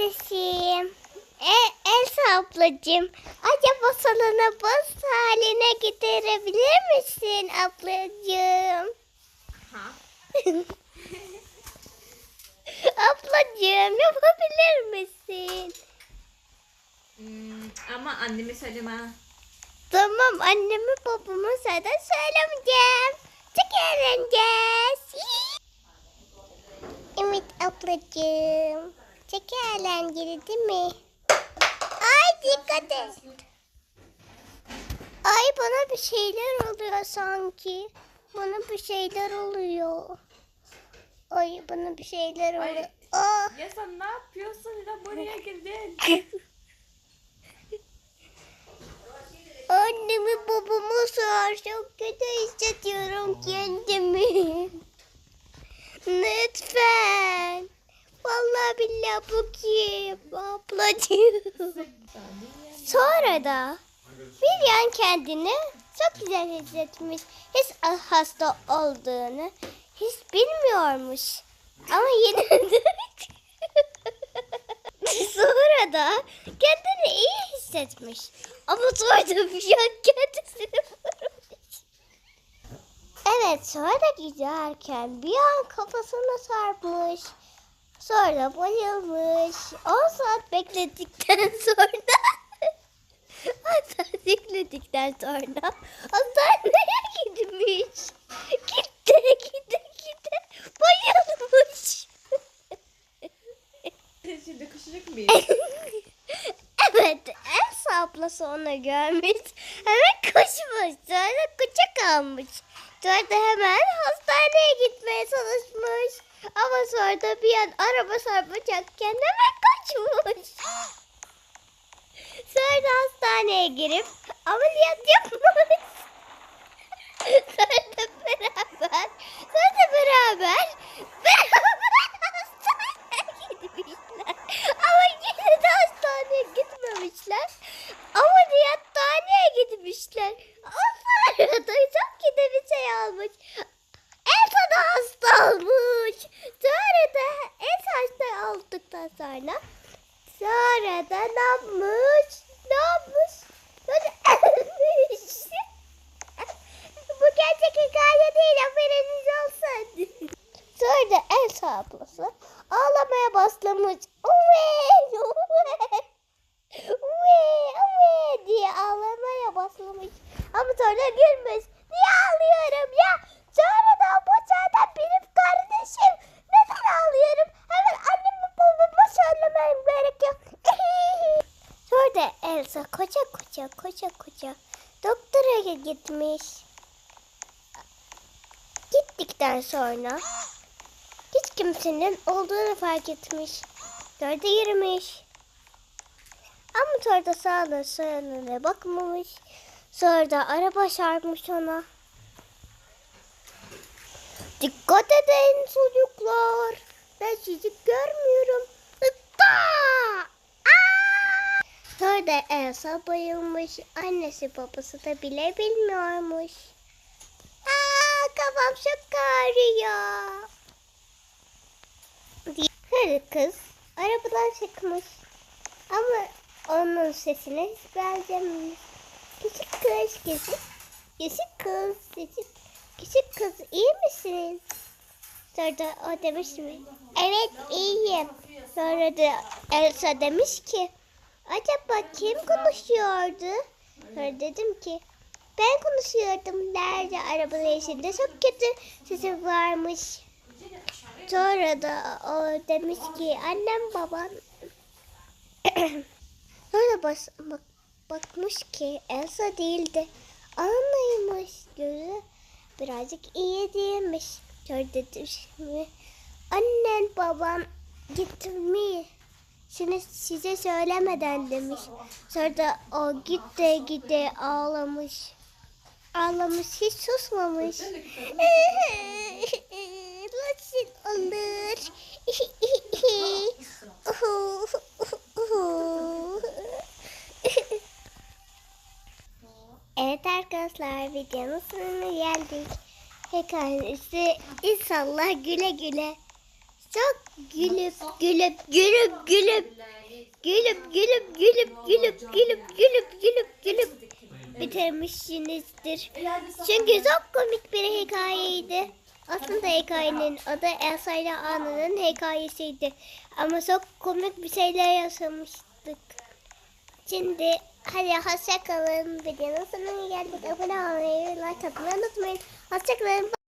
Neredesin? E, Elsa ablacığım. Acaba salonu buz haline getirebilir misin ablacığım? Ha? ablacığım yapabilir misin? Hmm, ama anneme söyleme. Tamam annemi babamı zaten söylemeyeceğim. Çok eğleneceğiz. Evet ablacığım. Çok eğlenceli değil mi? Ay dikkat et. Ay bana bir şeyler oluyor sanki. Bana bir şeyler oluyor. Ay bana bir şeyler Ay. oluyor. Aa. Ya sen ne yapıyorsun? Neden buraya girdin? Annemi babamı sor. Çok kötü hissediyorum kendimi. Bu kim? Ablacığım. Sonra da bir yan kendini çok güzel hissetmiş. Hiç hasta olduğunu hiç bilmiyormuş. Ama yine de sonra da kendini iyi hissetmiş. Ama sonra da bir an kendisini vurmuş. Evet sonra giderken bir an kafasına sarmış. Sonra bayılmış. 10 saat bekledikten sonra 10 saat bekledikten sonra hastaneye gitmiş. Gitti gitti gitti bayılmış. Şimdi koşacak mıyız? evet Elsa ablası onu görmüş. Hemen koşmuş. Sonra kucak almış. Sonra hemen hastaneye gitmeye çalışmış. Ama sonra da bir an araba çarpacakken hemen kaçmış. Sonra da hastaneye girip ameliyat yapmış. Sonra da beraber, sonra da beraber, beraber hastaneye gitmişler. Ama yine de hastaneye gitmemişler. Ameliyathaneye gitmişler. O sırada çok kötü bir şey almış. Da hasta olmuş. Sonra da Elsa hasta olduktan sonra sonra da ne yapmış? Ne yapmış? Sonra ölmüş. Bu gerçek hikaye değil haberiniz olsun. Sonra da Elsa ablası ağlamaya başlamış. Uve, uve, uve, uve diye ağlamaya başlamış. Ama sonra gülmüş. Niye ağlıyorum ya? Sonra da bu çağda benim kardeşim. Neden ağlıyorum? Hemen anneme babama söylemem gerekiyor. Da Elsa koca koca koca koca doktora gitmiş. Gittikten sonra hiç kimsenin olduğunu fark etmiş. Dörde yürümüş. Ama sonra da sağına bakmamış. Sonra da araba çarpmış ona. Dikkat edin çocuklar. Ben sizi görmüyorum. Itta! Sonra da Elsa bayılmış. Annesi babası da bile bilmiyormuş. Aa, kafam çok ağrıyor. Sarı kız arabadan çıkmış. Ama onun sesine hiç benzememiş. Küçük kız, küçük, küçük kız, küçük, küçük kız iyi misin? Sonra o demiş mi? Evet iyiyim. Sonra da Elsa demiş ki acaba kim konuşuyordu? Sonra dedim ki ben konuşuyordum. Nerede arabanın içinde çok kötü sesi varmış. Sonra da o demiş ki annem babam Sonra bas, bak, bakmış ki Elsa değildi. Anlaymış gözü birazcık iyi değilmiş. Sonra dedim şimdi annen babam gitmiş. Şimdi size söylemeden demiş. Sonra da o gitti gitti ağlamış. Ağlamış hiç susmamış. Nasıl olur? Evet arkadaşlar videonun sonuna geldik. Hikayesi inşallah güle güle. Çok gülüp gülüp gülüp gülüp gülüp gülüp gülüp gülüp gülüp gülüp gülüp gülüp bitirmişsinizdir. Çünkü çok komik bir hikayeydi. Aslında hikayenin adı Elsa ile Anna'nın hikayesiydi. Ama çok komik bir şeyler yaşamıştık. Şimdi hadi hoşça kalın. Videonun sonuna geldik. Abone olmayı, like atmayı unutmayın. Hoşça kalın.